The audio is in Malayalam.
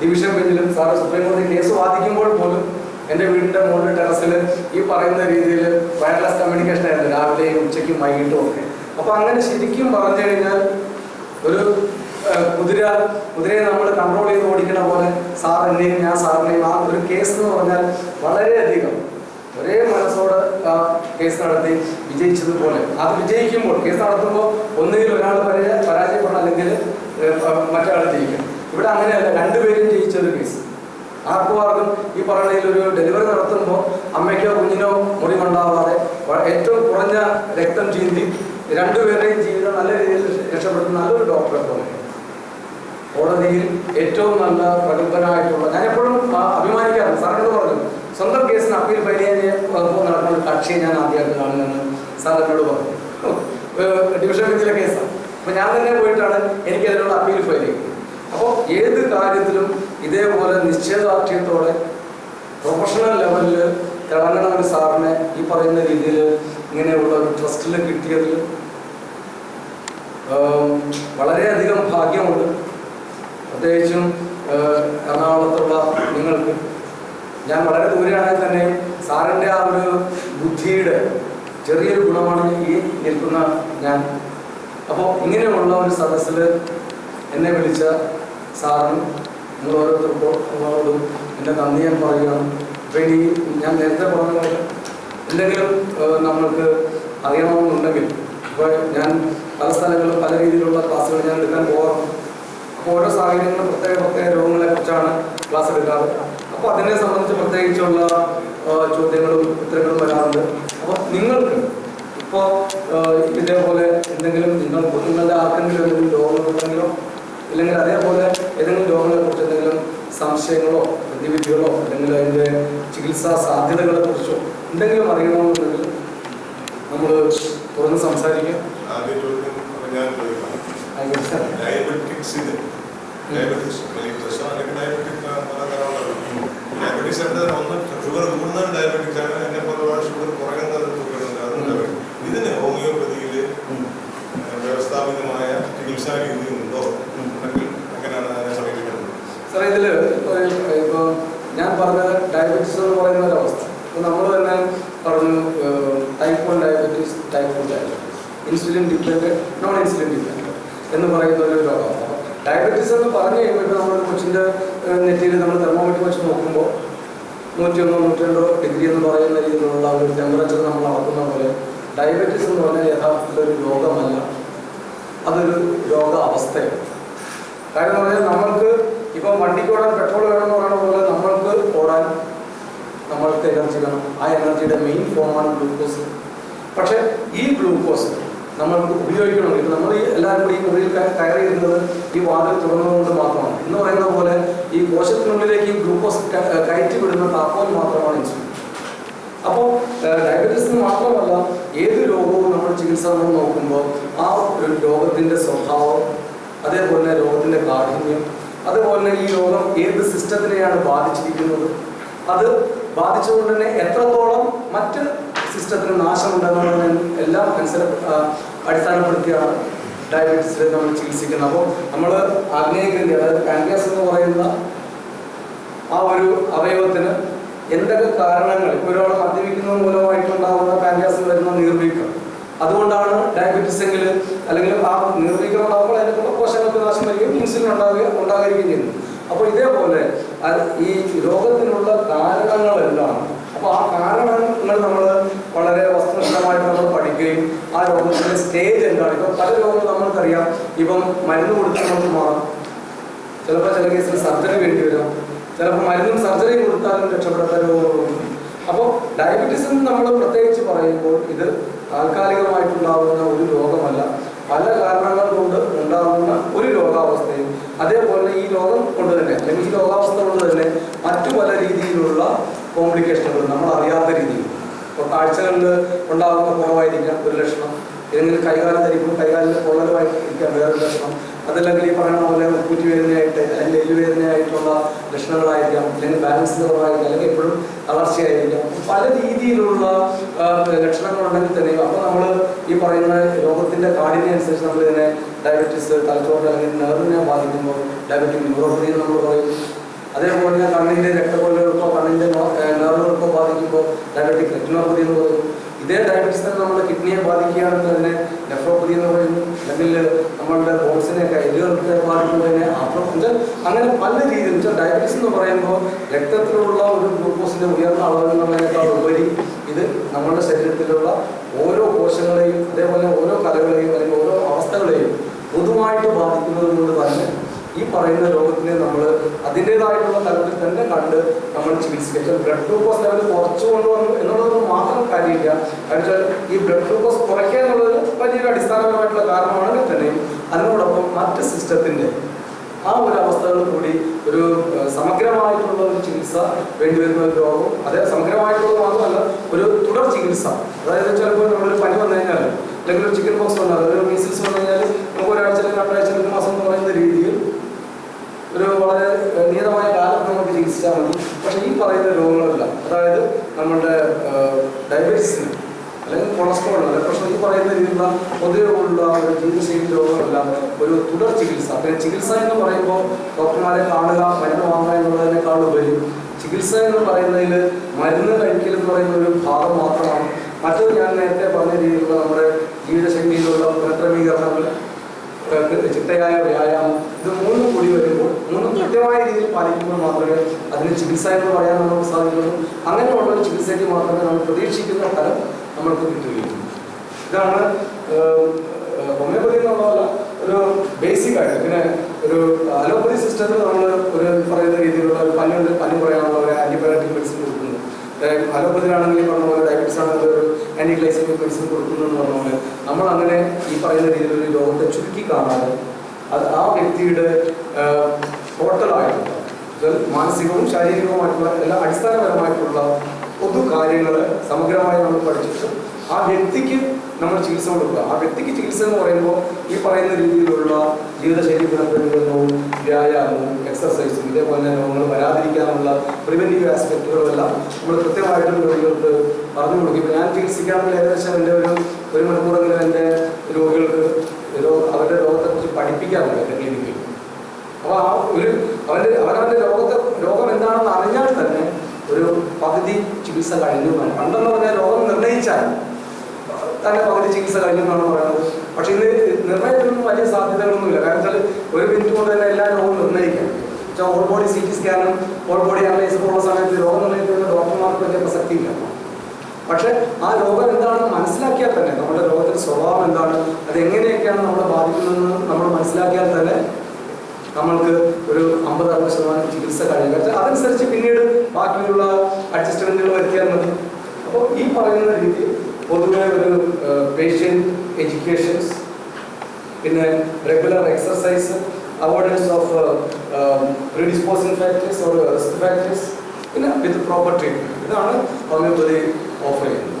ഡിവിഷൻ ബെഞ്ചിലും സാറ് സുപ്രീം കോടതി കേസ് വാദിക്കുമ്പോൾ പോലും എന്റെ വീടിന്റെ മുകളിൽ ടെറസിൽ ഈ പറയുന്ന രീതിയിൽ വയർലെസ് കമ്മ്യൂണിക്കേഷൻ ആയിരുന്നു രാവിലെയും ഉച്ചയ്ക്കും വൈകിട്ടും ഒക്കെ. അപ്പോൾ അങ്ങനെ ശരിക്കും പറഞ്ഞു കഴിഞ്ഞാൽ ഒരു കുതിര കുതിരയെ നമ്മൾ കൺട്രോൾ ചെയ്ത് ഓടിക്കുന്ന പോലെ സാർ എന്നെയും ഞാൻ സാറിനെയും ആ ഒരു കേസ് എന്ന് പറഞ്ഞാൽ വളരെയധികം ഒരേ മനസ്സോട് കേസ് നടത്തി വിജയിച്ചതുപോലെ. അത് വിജയിക്കുമ്പോൾ കേസ് നടത്തുമ്പോൾ ഒന്നുകിൽ ഒരാൾ പരാജയ പരാജയപ്പെടണം അല്ലെങ്കിൽ മറ്റൊരാൾ ജയിക്കണം ഇവിടെ അങ്ങനെയല്ല രണ്ടുപേരും ജയിച്ച ഒരു കേസ് ആർക്കും ആർക്കും ഈ പറയുന്നതിൽ ഒരു ഡെലിവറി നടത്തുമ്പോൾ അമ്മയ്ക്കോ കുഞ്ഞിനോ മുറിവുണ്ടാവാതെ ഏറ്റവും കുറഞ്ഞ രക്തം ചീന്തി രണ്ടുപേരുടെയും ജീവിതം നല്ല രീതിയിൽ രക്ഷപ്പെടുത്തുന്ന നല്ലൊരു ഡോക്ടറെ പോലെ കോടതിയിൽ ഏറ്റവും നല്ല പ്രഗത്ഭനായിട്ടുള്ള ഞാൻ എപ്പോഴും അഭിമാനിക്കാറുണ്ട്. സാറിനോട് പറഞ്ഞു സ്വന്തം കേസിന് അപ്പീൽ ചെയ്യാൻ പോകുമ്പോൾ നടക്കുന്ന കക്ഷിയെ ഞാൻ ആദ്യമായിട്ട് കാണുമെന്ന് സാറിനോട് പറഞ്ഞു. ഡിവിഷൻ ബെഞ്ചിലെ കേസാണ് അപ്പൊ ഞാൻ തന്നെ പോയിട്ടാണ് എനിക്കതിനുള്ള അപ്പീൽ ഫയൽ ചെയ്യുന്നത്. അപ്പോൾ ഏത് കാര്യത്തിലും ഇതേപോലെ നിശ്ചയദാർഢ്യത്തോടെ പ്രൊഫഷണൽ ലെവലിൽ തിളങ്ങണ ഒരു സാറിനെ ഈ പറയുന്ന രീതിയിൽ ഇങ്ങനെയുള്ള ഒരു ട്രസ്റ്റിൽ കിട്ടിയതിൽ വളരെയധികം ഭാഗ്യമുണ്ട്. പ്രത്യേകിച്ചും എറണാകുളത്തുള്ള നിങ്ങൾക്ക്. ഞാൻ വളരെ ദൂരെയാണെങ്കിൽ തന്നെ സാറിന്റെ ആ ഒരു ബുദ്ധിയുടെ ചെറിയൊരു ഗുണമാണ് ഈ നിൽക്കുന്ന ഞാൻ. അപ്പോൾ ഇങ്ങനെയുള്ള ഒരു സദസ്സിൽ എന്നെ വിളിച്ച സാറിനും നിങ്ങൾ ഓരോരുത്തർക്കും എന്റെ നന്ദി ഞാൻ പറയുകയാണ്. അപ്പോൾ ഇനി ഞാൻ നേരത്തെ പറഞ്ഞ എന്തെങ്കിലും നമ്മൾക്ക് അറിയണമെന്നുണ്ടെങ്കിൽ ഇപ്പോൾ ഞാൻ പല സ്ഥലങ്ങളിലും പല രീതിയിലുള്ള ക്ലാസ്സുകൾ ഞാൻ എടുക്കാൻ പോകാറുണ്ട് അപ്പോൾ ഓരോ സാഹചര്യങ്ങളും പ്രത്യേക പ്രത്യേക രോഗങ്ങളെ കുറിച്ചാണ് ക്ലാസ് എടുക്കാറ്. അപ്പോൾ അതിനെ സംബന്ധിച്ച് പ്രത്യേകിച്ചുള്ള ചോദ്യങ്ങളും ഉത്തരങ്ങളും വരാറുണ്ട്. അപ്പോൾ നിങ്ങൾക്ക് ഇപ്പോൾ ഇതേപോലെ എന്തെങ്കിലും നിങ്ങൾ നിങ്ങളുടെ ആർക്കെങ്കിലും എന്തെങ്കിലും രോഗങ്ങളുണ്ടെങ്കിലോ ഇല്ലെങ്കിൽ അതേപോലെ ഏതെങ്കിലും രോഗങ്ങളെ കുറിച്ച് എന്തെങ്കിലും സംശയങ്ങളോ പ്രതിവിധികളോ അല്ലെങ്കിൽ അതിന്റെ ചികിത്സാ സാധ്യതകളെ കുറിച്ചോ എന്തെങ്കിലും അറിയണമെന്നുണ്ടെങ്കിൽ നമ്മൾ തുറന്ന് സംസാരിക്കാം. ഡയബറ്റിക്സിന് ഡയബറ്റിക്സ് അല്ലെങ്കിൽ ഡയബറ്റിക് എന്താ ഒന്ന് ഷുഗർ കൂടുന്നത് ഡയബറ്റിക്സ് ആണ്. എന്നെ പോലെ ഷുഗർ കുറയുന്നത് ഷുഗറുണ്ട് അതുകൊണ്ട് ഇതിന് ഹോമിയോപ്പതിയിൽ ഉം. വ്യവസ്ഥാപിതമായ ചികിത്സാ രീതി ഉണ്ടോ അല്ലെങ്കിൽ എങ്ങനെയാണ് അതിനെ സമീപിക്കുന്നത് സാറേ ഇതിൽ ഇപ്പൊ ഇപ്പൊ ഞാൻ പറഞ്ഞ ഡയബറ്റീസ് എന്ന് പറയുന്ന ഒരു അവസ്ഥ. ഇപ്പൊ നമ്മൾ തന്നെ പറഞ്ഞു type one diabetes type two diabetes insulin depend non insulin depend എന്ന് പറയുന്ന ഒരു രോഗമാണ്. ഡയബറ്റീസ് എന്ന് പറഞ്ഞു കഴിയുമ്പോൾ നമ്മുടെ കൊച്ചിന്റെ നെറ്റിയിൽ നമ്മൾ തെർമോമീറ്റർ വെച്ച് നോക്കുമ്പോൾ നൂറ്റിയൊന്നോ നൂറ്റിരണ്ടോ ഡിഗ്രി എന്ന് പറയുന്ന രീതിയിലുള്ള ഒരു ടെമ്പറേച്ചർ നമ്മൾ അളക്കുന്ന പോലെ ഡയബറ്റീസ് എന്ന് പറഞ്ഞാൽ യഥാർത്ഥത്തിൽ ഒരു രോഗമല്ല. അതൊരു രോഗാവസ്ഥയാണ് കാര്യം എന്ന് പറഞ്ഞാൽ നമ്മൾക്ക് ഇപ്പം വണ്ടിക്ക് ഓടാൻ പെട്രോൾ വേണമെന്ന് പറയുന്ന പോലെ നമ്മൾക്ക് ഓടാൻ നമ്മൾക്ക് എനർജി വേണം. ആ എനർജിയുടെ മെയിൻ ഫോമാണ് ഗ്ലൂക്കോസ് പക്ഷേ ഈ ഗ്ലൂക്കോസ് നമ്മൾ ഉപയോഗിക്കണമെങ്കിൽ നമ്മൾ ഈ എല്ലാവരും കൂടി ഈ മുറിയിൽ കയറി കയറിയിരുന്നത് ഈ വാതിൽ തുറന്നതുകൊണ്ട് മാത്രമാണ്. എന്ന് പറയുന്ന പോലെ ഈ കോശത്തിനുള്ളിലേക്ക് ഈ ഗ്ലൂക്കോസ് കയറ്റി വിടുന്ന താക്കോൽ മാത്രമാണ് ഇൻസുലിൻ അപ്പോൾ ഡയബറ്റീസ് മാത്രമല്ല ഏത് രോഗവും നമ്മൾ ചികിത്സ നോക്കുമ്പോൾ ആ ഒരു രോഗത്തിന്റെ സ്വഭാവം അതേപോലെ രോഗത്തിന്റെ കാഠിന്യം അതുപോലെ ഈ രോഗം ഏത് സിസ്റ്റത്തിനെയാണ് ബാധിച്ചിരിക്കുന്നത്? അത് ബാധിച്ചുകൊണ്ട് തന്നെ എത്രത്തോളം മറ്റ് സിസ്റ്റത്തിന് നാശമുണ്ടെന്നുള്ളതിന് എല്ലാം മനസ്സിലെ അടിസ്ഥാനപ്പെടുത്തിയാണ് ഡയബറ്റീസിൽ നമ്മൾ ചികിത്സിക്കുന്നത്. അപ്പോൾ നമ്മൾ ആഗ്നേയഗ്രന്ഥി അതായത് പാൻക്രിയാസ് എന്ന് പറയുന്ന ആ ഒരു അവയവത്തിന് എന്തൊക്കെ കാരണങ്ങൾ ഒരാൾ മദ്യപിക്കുന്നത് മൂലമായിട്ടുണ്ടാകുന്ന പാൻക്രിയാസിൽ വരുന്ന നീർവീക്കം അതുകൊണ്ടാണ് ഡയബറ്റീസ് എങ്കിൽ അല്ലെങ്കിൽ ആ നീർവീക്കം ഉണ്ടാകുമ്പോൾ അതിനൊക്കെ കോശങ്ങൾക്ക് നാശം വരികയും ഇൻസുലിൻ ഉണ്ടാവുക ഉണ്ടാകുകയും ചെയ്യുന്നു അപ്പോൾ ഇതേപോലെ ഈ രോഗത്തിനുള്ള കാരണങ്ങളെല്ലാം അപ്പോൾ ആ കാരണങ്ങൾ നമ്മൾ വളരെ വസ്തുനിഷ്ഠമായിട്ട് നമ്മൾ പഠിക്കുകയും ആ രോഗത്തിന്റെ സ്റ്റേജ് എന്താണ്? ഇപ്പം പല രോഗം നമ്മൾക്കറിയാം. ഇപ്പം മരുന്ന് കൊടുത്ത് നമുക്ക് മാറാം. ചിലപ്പോൾ ചില കേസിൽ സർജറി വേണ്ടി വരാം. ചിലപ്പോൾ മരുന്നും സർജറിയും കൊടുത്താലും രക്ഷപ്പെടാത്ത രോഗങ്ങളുണ്ട് അപ്പോൾ ഡയബറ്റീസ് നമ്മൾ പ്രത്യേകിച്ച് പറയുമ്പോൾ ഇത് താൽക്കാലികമായിട്ടുണ്ടാകുന്ന ഒരു രോഗമല്ല. പല കാരണങ്ങൾ കൊണ്ട് ഉണ്ടാകുന്ന അതേപോലെ ഈ രോഗം കൊണ്ട് തന്നെ അല്ലെങ്കിൽ ഈ രോഗാവസ്ഥ കൊണ്ട് തന്നെ മറ്റു പല രീതിയിലുള്ള കോംപ്ലിക്കേഷനുകൾ നമ്മൾ അറിയാത്ത രീതിയിൽ. ഇപ്പോൾ കാഴ്ചകളിൽ ഉണ്ടാകുന്ന കുറവായിരിക്കാം ഒരു ലക്ഷണം. അല്ലെങ്കിൽ കൈകാലം ധരിക്കുമ്പോൾ കൈകാലിൽ പൊള്ളലുമായിരിക്കാം വേറൊരു ലക്ഷണം. അതല്ലെങ്കിൽ ഈ പറയുന്ന പോലെ ഉപ്പൂറ്റി വേദനയായിട്ട് അല്ലെങ്കിൽ എല്ലുവേദനയായിട്ടുള്ള ലക്ഷണങ്ങളായിരിക്കാം അല്ലെങ്കിൽ ബാലൻസ് കുറവായിരിക്കാം അല്ലെങ്കിൽ എപ്പോഴും തളർച്ചയായിരിക്കാം. പല രീതിയിലുള്ള ലക്ഷണങ്ങളുണ്ടെങ്കിൽ തന്നെയും അപ്പോൾ നമ്മൾ ഈ പറയുന്ന രോഗത്തിന്റെ കാഠിന്യം അനുസരിച്ച് നമ്മൾ ഇതിനെ ഡയബറ്റീസ് തലച്ചോറ് അല്ലെങ്കിൽ നെർവിനെ ബാധിക്കുമ്പോൾ ഡയബറ്റിക് ന്യൂറോപ്പതി നമ്മൾ പറയും. അതേപോലെ കണ്ണിന്റെ രക്തക്കൊല്ലുകൾക്കോ കണ്ണിന്റെ നെർവുകൾക്കോ ബാധിക്കുമ്പോൾ ഡയബറ്റിക് റെറ്റിനോപ്പതി എന്ന് പറയും. ഇതേ ഡയബറ്റീസ് തന്നെ നമ്മുടെ കിഡ്നിയെ ബാധിക്കുകയാണെങ്കിൽ അതിനെ നെഫ്രോപ്പതി എന്ന് പറയുന്നു. അല്ലെങ്കിൽ നമ്മളുടെ ബോൺസിനെയൊക്കെ എല്ലുകൾക്ക് ബാധിക്കുന്നതിനെ ആർട്രോപ്പതി അങ്ങനെ പല രീതിയിൽ വെച്ചാൽ ഡയബറ്റീസ് എന്ന് പറയുമ്പോൾ രക്തത്തിലുള്ള ഒരു ഗ്ലൂക്കോസിന്റെ ഉയർന്ന അളവ് എന്നുള്ളതിനേക്കാൾ ഉപരി ഇത് നമ്മുടെ ശരീരത്തിലുള്ള ഓരോ കോശങ്ങളെയും അതേപോലെ ഓരോ കലകളെയും അല്ലെങ്കിൽ ഓരോ അവസ്ഥകളെയും പൊതുവായിട്ട് ബാധിക്കുന്നത് കൊണ്ട് തന്നെ ഈ പറയുന്ന രോഗത്തിനെ നമ്മൾ അതിന്റെതായിട്ടുള്ള തലത്തിൽ തന്നെ കണ്ട് നമ്മൾ ചികിത്സിക്കുക. ബ്ലഡ് ഗ്ലൂക്കോസ് ലെവൽ കുറച്ചു കൊണ്ടുവന്നു എന്നുള്ളത് മാത്രം കാര്യമില്ല. കാരണം ഈ ബ്ലഡ് ഗ്ലൂക്കോസ് കുറയ്ക്കുക എന്നുള്ളത് വലിയൊരു അടിസ്ഥാനപരമായിട്ടുള്ള കാരണമാണെങ്കിൽ തന്നെയും അതിനോടൊപ്പം മറ്റ് സിസ്റ്റത്തിന്റെ ആ ഒരു അവസ്ഥകൾ കൂടി ഒരു സമഗ്രമായിട്ടുള്ള ഒരു ചികിത്സ വേണ്ടിവരുന്ന ഒരു രോഗം. അതേ സമഗ്രമായിട്ടുള്ള മാത്രമല്ല ഒരു തുടർ ചികിത്സ. അതായത് ചിലപ്പോൾ നമ്മളൊരു പനി വന്നു കഴിഞ്ഞാൽ അല്ലെങ്കിൽ ഒരു ചിക്കൻ ബോക്സ് വന്നാൽ ഒരു മീസിൽസ് വന്നു കഴിഞ്ഞാൽ നമുക്ക് ഒരാഴ്ച രണ്ടാഴ്ച രണ്ട് മാസം എന്ന് പറയുന്ന രീതിയിൽ ഒരു വളരെ നിയതമായ കാലത്ത് നമുക്ക് ചികിത്സിച്ചാൽ മതി. പക്ഷേ ഈ പറയുന്ന രോഗങ്ങളല്ല. അതായത് നമ്മുടെ ഡയബറ്റീസിന് അല്ലെങ്കിൽ കൊളസ്ട്രോൾ അല്ലെങ്കിൽ പ്രശ്നം ഈ പറയുന്ന രീതിയിലുള്ള പൊതുവെയുള്ള ഒരു ജീവിതശൈലി രോഗങ്ങളെല്ലാം ഒരു തുടർ ചികിത്സ. പിന്നെ ചികിത്സ എന്ന് പറയുമ്പോൾ ഡോക്ടർമാരെ കാണുക മരുന്ന് വാങ്ങുക എന്നുള്ളതിനേക്കാൾ ഉപരി ചികിത്സ എന്ന് പറയുന്നതിൽ മരുന്ന് കഴിക്കൽ എന്ന് പറയുന്ന ഒരു ഭാഗം മാത്രമാണ്. മറ്റത് ഞാൻ നേരത്തെ പറഞ്ഞ രീതിയിലുള്ള നമ്മുടെ ജീവിതശൈലിയിലുള്ള പുനഃക്രമീകരണങ്ങൾ ചിട്ടയായ വ്യായാമം ഇത് മൂന്നും കൂടി വരുമ്പോൾ മൂന്നും കൃത്യമായ രീതിയിൽ പാലിക്കുമ്പോൾ മാത്രമേ അതിന് ചികിത്സ എന്ന് പറയാൻ നമുക്ക് സാധിക്കുള്ളൂ അങ്ങനെയുള്ള ഒരു ചികിത്സയ്ക്ക് മാത്രമേ നമ്മൾ പ്രതീക്ഷിക്കുന്ന ഫലം നമ്മൾക്ക് കിട്ടുകയുള്ളൂ. ഇതാണ് ഹോമിയോപ്പതി എന്നുള്ളതല്ല ഒരു ബേസിക് ആയിട്ട് പിന്നെ ഒരു അലോപ്പതി സിസ്റ്റത്തിൽ നമ്മൾ ഒരു പറയുന്ന രീതിയിലുള്ള ഒരു പല്ലുണ്ട് പല്ല് പറയാനുള്ള ഒരു ആന്റിബയോട്ടിക് മെഡിസിൻ കൊടുക്കുന്നു അലോപ്പതിയിലാണെങ്കിൽ പറഞ്ഞ പോലെ ഡയബറ്റിസ് ആണെങ്കിൽ ഒരു ആന്റി ഗ്ലൈസമിക് മെഡിസിൻ കൊടുക്കുന്നു എന്ന് പറഞ്ഞ പോലെ നമ്മൾ അങ്ങനെ ഈ പറയുന്ന രീതിയിൽ ഒരു രോഗത്തെ ചുരുക്കി കാണാതെ അത് ആ വ്യക്തിയുടെ ടോട്ടലായിട്ടുള്ള മാനസികവും ശാരീരികവുമായിട്ടുള്ള എല്ലാ അടിസ്ഥാനപരമായിട്ടുള്ള പൊതു കാര്യങ്ങൾ സമഗ്രമായി നമ്മൾ പഠിച്ചിട്ട് ആ വ്യക്തിക്ക് നമ്മൾ ചികിത്സ കൊടുക്കുക. ആ വ്യക്തിക്ക് ചികിത്സ എന്ന് പറയുമ്പോൾ ഈ പറയുന്ന രീതിയിലുള്ള ജീവിതശൈലി പുനഃക്രമീകരണവും വ്യായാമവും എക്സസൈസും ഇതേപോലെ തന്നെ രോഗങ്ങൾ വരാതിരിക്കാനുള്ള പ്രിവെന്റീവ് ആസ്പെക്റ്റുകളെല്ലാം നമ്മൾ കൃത്യമായിട്ടും രോഗികൾക്ക് പറഞ്ഞു കൊടുക്കും. ഇപ്പോൾ ഞാൻ ചികിത്സിക്കാണെങ്കിൽ ഏകദേശം എന്റെ ഒരു ഒരു മണിക്കൂറെങ്കിലും എന്റെ രോഗികൾക്ക് അവരുടെ രോഗത്തെക്കുറിച്ച് പഠിപ്പിക്കാറുണ്ട് എന്റെ ക്ലിനിക്കിൽ അപ്പോൾ ആ ഒരു അവന്റെ അവനവന്റെ രോഗത്തെ രോഗം എന്താണെന്ന് അറിഞ്ഞാൽ തന്നെ ഒരു പകുതി ചികിത്സ കഴിഞ്ഞു എന്നാണ്. പണ്ടെന്ന് പറഞ്ഞാൽ രോഗം നിർണയിച്ചാൽ തന്നെ പകുതി ചികിത്സ കഴിഞ്ഞു എന്നാണ് പറയുന്നത്. പക്ഷെ ഇത് നിർണയിക്കുന്ന വലിയ സാധ്യതകളൊന്നുമില്ല. കാരണം വെച്ചാൽ ഒരു മിനിറ്റ് കൊണ്ട് തന്നെ എല്ലാ രോഗവും നിർണയിക്കാം വെച്ചാൽ ഓൾ ബോഡി സി ടി സ്കാനും ഓൾ ബോഡി അനലൈസും ഉള്ള സമയത്ത് രോഗം നിർണയിക്കുന്ന ഡോക്ടർമാർക്ക് വലിയ പ്രസക്തിയില്ല. പക്ഷെ ആ രോഗം എന്താണെന്ന് മനസ്സിലാക്കിയാൽ തന്നെ നമ്മുടെ രോഗത്തിന്റെ സ്വഭാവം എന്താണ് അത് എങ്ങനെയൊക്കെയാണ് നമ്മളെ ബാധിക്കുന്നതെന്ന് നമ്മൾ മനസ്സിലാക്കിയാൽ തന്നെ നമ്മൾക്ക് ഒരു അമ്പത് അറുപത് ശതമാനം ചികിത്സ കഴിയും അതനുസരിച്ച് പിന്നീട് ബാക്കിയുള്ള അഡ്ജസ്റ്റ്മെന്റുകൾ വരുത്തിയാൽ മതി. അപ്പോൾ ഈ പറയുന്ന രീതി പൊതുവെ ഒരു പേഷ്യന്റ് എഡ്യൂക്കേഷൻസ് പിന്നെ regular exercise avoidance of predisposing factors or risk factors പിന്നെ വിത്ത് പ്രോപ്പർ ട്രീറ്റ്മെന്റ് ഇതാണ് ഹോമിയോപ്പതി ഓഫർ ചെയ്യുന്നത്.